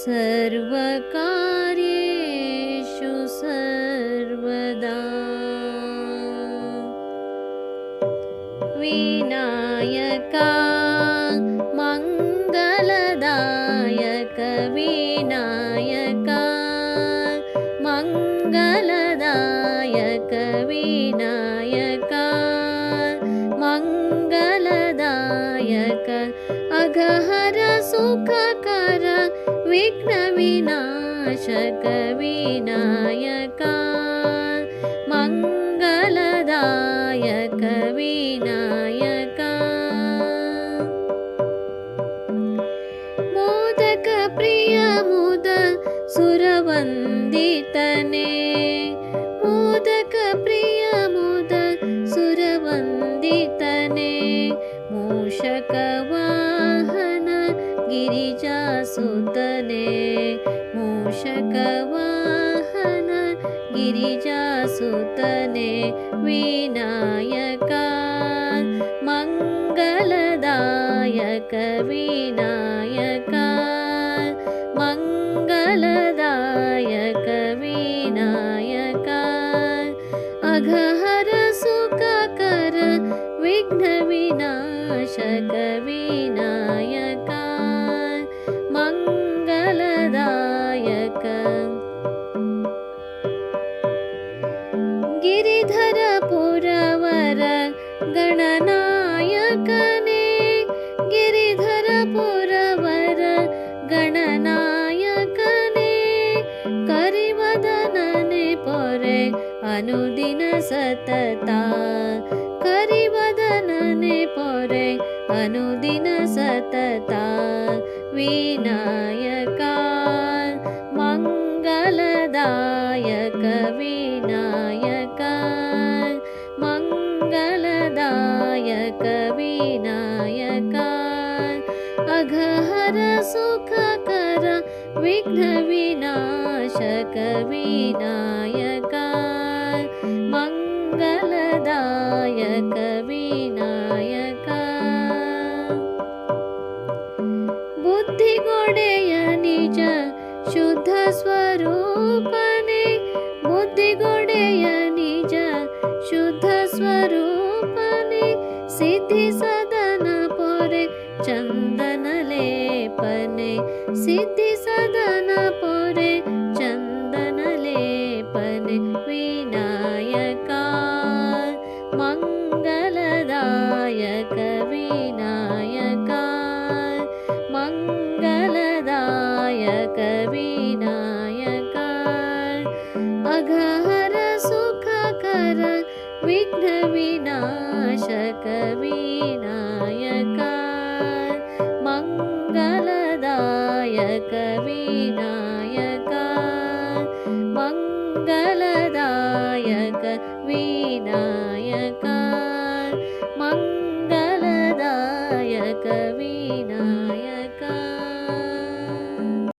सर्वकार्येषु सर्वदा। विनायका मङ्गलदायक विनायका मङ्गलदायक विनायका अघहर सुखकर विघ्नविनाशक विनायका मङ्गलदायक विनायका। मोदकप्रिय मुद सुरवन्दितने गिरिजा गिरिजासुतने मूषकवाहन गिरिजासुतने विनायका मङ्गलदायक विनायका मङ्गलदायक विनायका अघहर सुखकर विघ्नविनाशक विना गिरिधरपुरवर गणनायकने गिरिधरपुरवर गणनायकने करिवदनने परे अनुदिन सतता। करिवदनने परे अनुदिन सतता। विनायका सुखकर विघ्नविनाशक विनायका मङ्गलदायक विनायका। बुद्धिगोडेय निज शुद्ध स्वरूपने सिद्धि सदन पोरे चन्दन लेपने विनायका मङ्गलदायक विनायका मङ्गलदायक विनायका अघहर सुखकर विघ्नविनाशक विनायका मङ्गलदायक